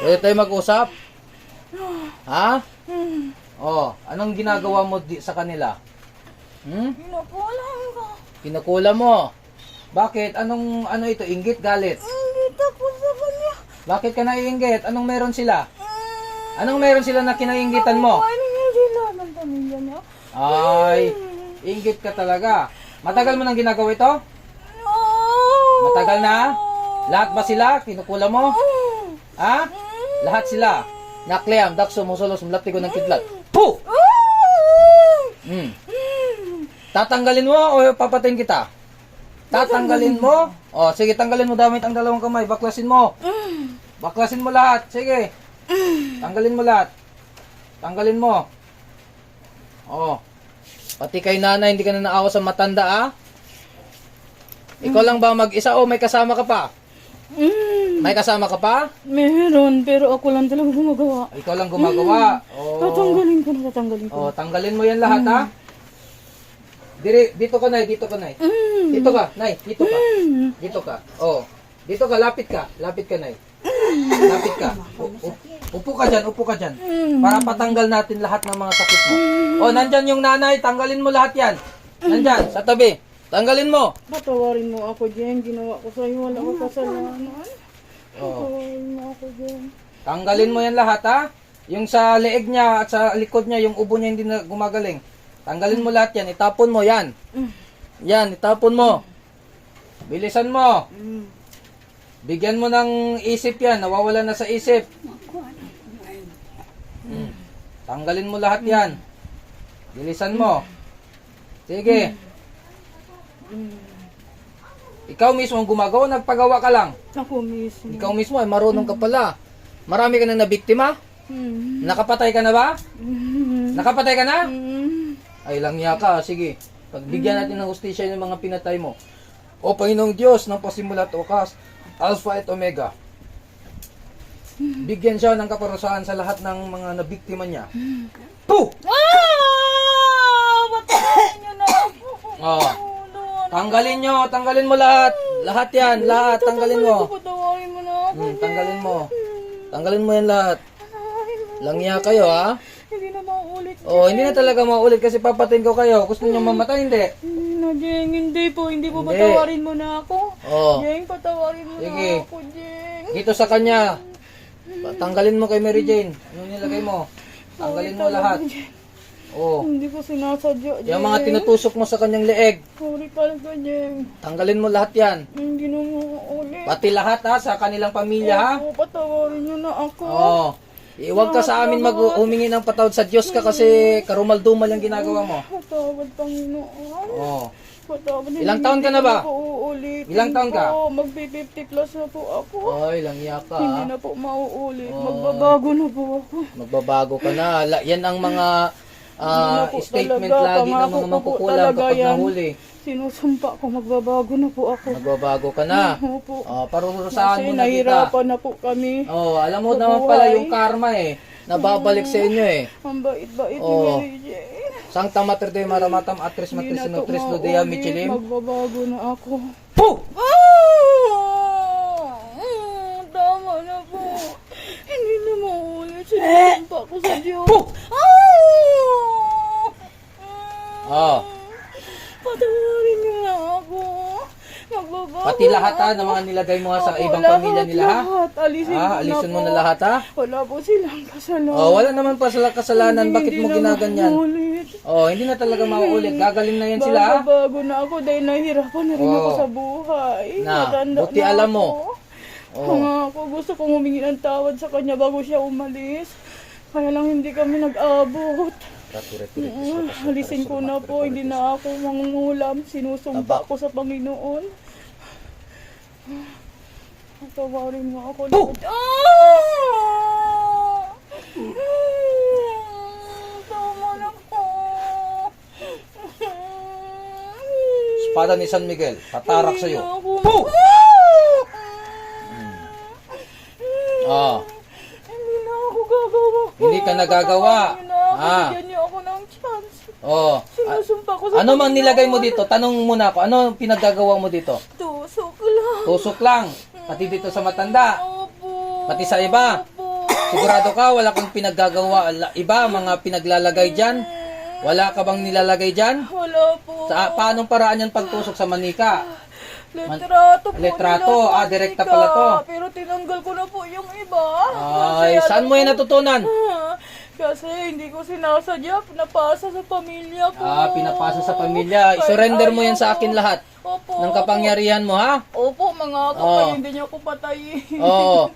Pwede tayo mag-usap? Ha? Oh, anong ginagawa mo di sa kanila? Hmm? Pinakulang ko. Kinukula mo. Bakit? Anong ano ito? Inggit, galit? Dito po sa kanya. Bakit ka naiinggit? Anong meron sila? Anong meron sila na kinainggitan mo? Ano nga sila ng pamilya niya? Ay, inggit ka talaga. Matagal mo nang ginagawa ito? No! Matagal na? Lahat ba sila? Kinukula mo? Ha? Lahat sila. Nakleam, dakso, musulos, mulati ko ng kidlat. Puh! Hmm. Tatanggalin mo o papatayin kita? Tatanggalin mo? O, sige, tanggalin mo damit ang dalawang kamay. Baklasin mo. Baklasin mo lahat. Sige. Tanggalin mo lahat. Tanggalin mo. O. Pati kay nanay, hindi ka na naawa sa matanda, ah? Ikaw lang ba mag-isa o may kasama ka pa? Mm, May kasama ka pa? meron, pero ako lang talaga gumagawa. Ikaw lang gumagawa. O, Tatanggalin ko na, tatanggalin ko. o tanggalin mo yan lahat, ha? Diri, dito ka, Nay. Dito ka, Nay. Mm. Dito ka, Nay. Dito ka. Mm. Dito ka. Oh. Dito ka, lapit ka. Lapit ka, Nay. Lapit ka. U- u- upo ka dyan, upo ka dyan. Mm. Para patanggal natin lahat ng mga sakit mo. Oh, nandyan yung nanay. Tanggalin mo lahat yan. Nandyan, sa tabi. Tanggalin mo. Patawarin mo ako, Jen. Ginawa ko sa'yo. Wala ko kasalanan. Jen. Tanggalin mo yan lahat, ha? Yung sa leeg niya at sa likod niya, yung ubo niya hindi na gumagaling. Tanggalin mo lahat yan. Itapon mo yan. Yan, itapon mo. Bilisan mo. Bigyan mo ng isip yan. Nawawala na sa isip. Mm. Tanggalin mo lahat yan. Bilisan mo. Sige. Ikaw mismo ang gumagawa, nagpagawa ka lang. Ako mismo. Ikaw mismo ay marunong ka pala. Marami ka na nabiktima? Mm. Nakapatay ka na ba? Mm. Nakapatay ka na? Mm. Ay langya ka, sige. Pagbigyan natin ng hustisya yung mga pinatay mo. O Panginoong Diyos ng pasimula at wakas, Alpha at Omega. Bigyan siya ng kaparusahan sa lahat ng mga nabiktima niya. Puh! Ah! Patawarin niyo na ako. Oh. Lord. Tanggalin nyo, tanggalin mo lahat. Lahat yan, lahat, tanggalin mo. Patawarin mo na ako. Hmm, tanggalin mo. Tanggalin mo yan lahat. Langya kayo, ha? Hindi na maulit. Oh, hindi na talaga maulit kasi papatin ko kayo. Gusto niyo mamatay, hindi? Hindi na, Jeng. Hindi po. Hindi po Hindi. patawarin mo na ako. Oh, Jeng, patawarin mo Sige. na ako, Jeng. dito sa kanya. Tanggalin mo kay Mary Jane. Ano nilagay mo? Tanggalin mo lahat. Jeng. Oh. Hindi ko sinasadya, Jeng. Yung mga tinutusok mo sa kanyang leeg, Sorry talaga, Jeng. tanggalin mo lahat yan. Hindi na maulit. Pati lahat ha, sa kanilang pamilya ha. Opo, patawarin niyo na ako. Oo. Iwag ka sa amin mag humingi ng patawad sa Diyos ka kasi karumal-dumal yung ginagawa mo. Patawad, Panginoon. Oo. Patawad. Ilang hindi- taon ka na ba? uulitin Ilang taon ka? Po. Magpi-50 plus na po ako. Oy, langya ka Hindi ha. na po mauulit. Magbabago na po ako. Magbabago ka na. La- Yan ang mga po statement talaga. lagi ng mga mangkukulam kapag yan. nahuli. Sinusumpa ko, magbabago na po ako. Magbabago ka na. Opo. Oh, parurusahan mo na kita. nahirapan na po kami. Oh, alam mo Sa naman pala buhay. yung karma eh. Nababalik sa inyo eh. Ang bait-bait ni Oo. Mary Jane. Sancta Mater Dei Maramatam Atris Hindi Matris na to Sinotris Ludea. Michilim. Magbabago na ako. Puh! Ah! Mm, Tama na po. Hindi na maulit. Sinusumpa ko sa Diyos. Puh! Ah! Oh. Patawarin niyo na ako. Magbabago Pati lahat ha, ng mga nilagay mo ha, sa Opo, ibang lahat, pamilya nila ha. Lahat. Alisin ko Ah, na alisin mo po. na lahat ha. Wala po silang kasalanan. Oh, wala naman pa sila kasalanan. Hindi- Bakit hindi mo na ginaganyan? maulit. Oh, hindi na talaga mauulit. Gagaling na yan sila ha. Bago na ako dahil nahihirapan na rin Oo. ako sa buhay. Na, Matanda buti na alam mo. ako. Oh. Mga ako gusto kong humingi ng tawad sa kanya bago siya umalis. Kaya lang hindi kami nag-abot. Mm, Alisin ko na po, hindi na ako mangungulam. Sinusumpa ko sa Panginoon. Patawarin mo ako. Puh! Ah! Tama na po. Espada ni San Miguel, tatarak sa iyo. ako-. Oh. Hindi na ako gagawa. Hindi ka nagagawa. Ah. Bigyan niyo ako ng chance. Oh. Sinusumpa ko sa ano man Panginoon. nilagay mo dito? Tanong muna ako. Ano pinaggagawa mo dito? Tusok lang. Tusok lang. Pati dito sa matanda. Opo. Pati sa iba? Opo. Sigurado ka, wala kang pinaggagawa. Iba, mga pinaglalagay dyan. Wala ka bang nilalagay dyan? Wala po. Sa, paanong paraan yan pagtusok sa manika? Litrato po Litrato, nila, ah, direkta pala to. Pero tinanggal ko na po yung iba. Ay, saan mo yan natutunan? Kasi hindi ko sinasadya, pinapasa sa pamilya ko. Ah, pinapasa sa pamilya. I-surrender mo yan sa akin lahat. Opo. Ng kapangyarihan mo, ha? Opo, mga ako, Oh. hindi niyo ako patayin. Oo.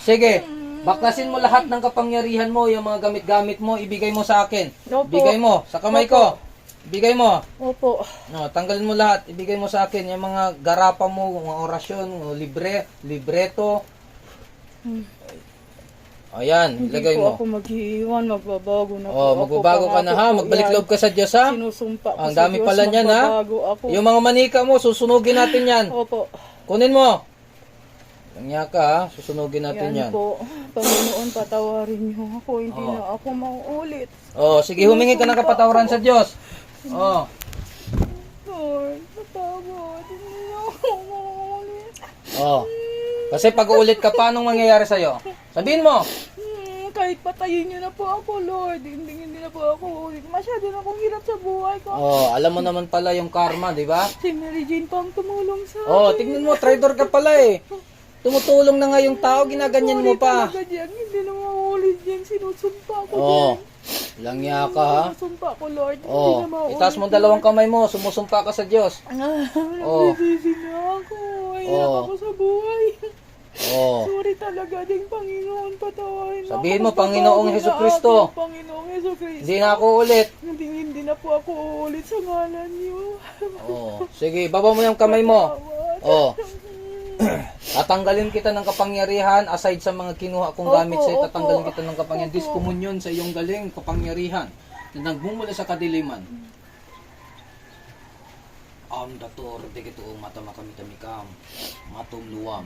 Sige. Baklasin mo lahat ng kapangyarihan mo, yung mga gamit-gamit mo, ibigay mo sa akin. Opo. Bigay mo sa kamay ko. Ibigay mo. Opo. No, tanggalin mo lahat, ibigay mo sa akin yung mga garapa mo, mga orasyon, mga libre, libreto. Ayan, Hindi ilagay po mo. ako maghihiwan, magbabago na po Oh, ako. magbabago ka na ha, po magbalik yan. loob ka sa Diyos ha. Sinusumpa ko Ang sa dami Diyos, pala niyan, ha? magbabago ako. Yung mga manika mo, susunugin natin yan. Opo. Kunin mo. Langya ka ha, susunugin natin yan. Yan po. Panginoon, patawarin niyo ako. Hindi Oo. na ako mauulit. Oh, sige, humingi ka ng kapatawaran sa Diyos. Oh. Lord, patawad. Hindi na ako mauulit. Oh. Kasi pag uulit ka, paano mangyayari sa'yo? Sabihin mo. Hmm, kahit patayin niyo na po ako, Lord. Hindi, hindi na po ako. Masyado na akong hirap sa buhay ko. Oh, alam mo naman pala yung karma, di ba? Si Mary Jane pa ang tumulong sa Oh, tignan mo, traitor ka pala eh. Tumutulong na nga yung tao, ginaganyan mo pa. Talaga hindi na mauulit yan. Sinusumpa ko Oh. din. Langya ka ha. Sinusumpa ko, Lord. Hindi Oh, na mauulit. itaas mo dalawang kamay mo, sumusumpa ka sa Diyos. Ah, Oh. nagsisisi na ako. Ay, Oh. ako sa buhay. Oh. Sorry talaga ding Panginoon, patawarin mo Sabihin mo, Panginoong Heso Kristo. Panginoong Heso Kristo. Hindi na ako ulit. Hindi, hindi na po ako uulit sa ngalan niyo. Oh, sige, baba mo yung kamay mo. Oh. Tatanggalin kita ng kapangyarihan aside sa mga kinuha kong Opo, gamit sa'yo, opo. tatanggalin kita ng kapangyarihan. Opo. Diskomunyon sa iyong galing kapangyarihan na nagmumula sa kadiliman. Am dator de kito mata makamitamikam matum luwam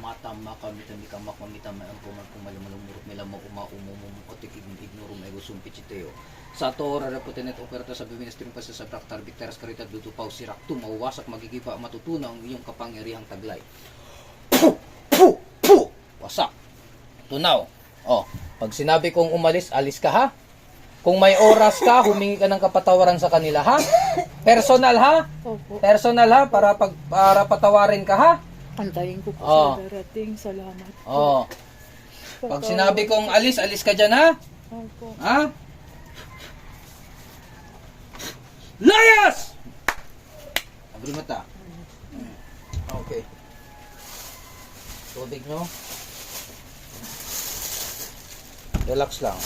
mata makamitamikam makamita may ampo man kung malamalumurot nila mo uma umumum otik ignorum ego sumpiciteo sa tora repotenet operata sa biministrim pa sa praktar bikteras karita dutupaw sirak tumawasak magigiba matutunaw ang iyong kapangyarihang taglay Puh! Puh! Puh! wasak tunaw oh pag sinabi kong umalis alis ka ha kung may oras ka, humingi ka ng kapatawaran sa kanila, ha? Personal, ha? Personal, ha? Para, pag, para patawarin ka, ha? Antayin ko po Oh. sa darating. Salamat. Oo. Pag sinabi kong alis, alis ka dyan, ha? Opo. Ha? Layas! Abri mata. Okay. Tubig, no? Relax lang.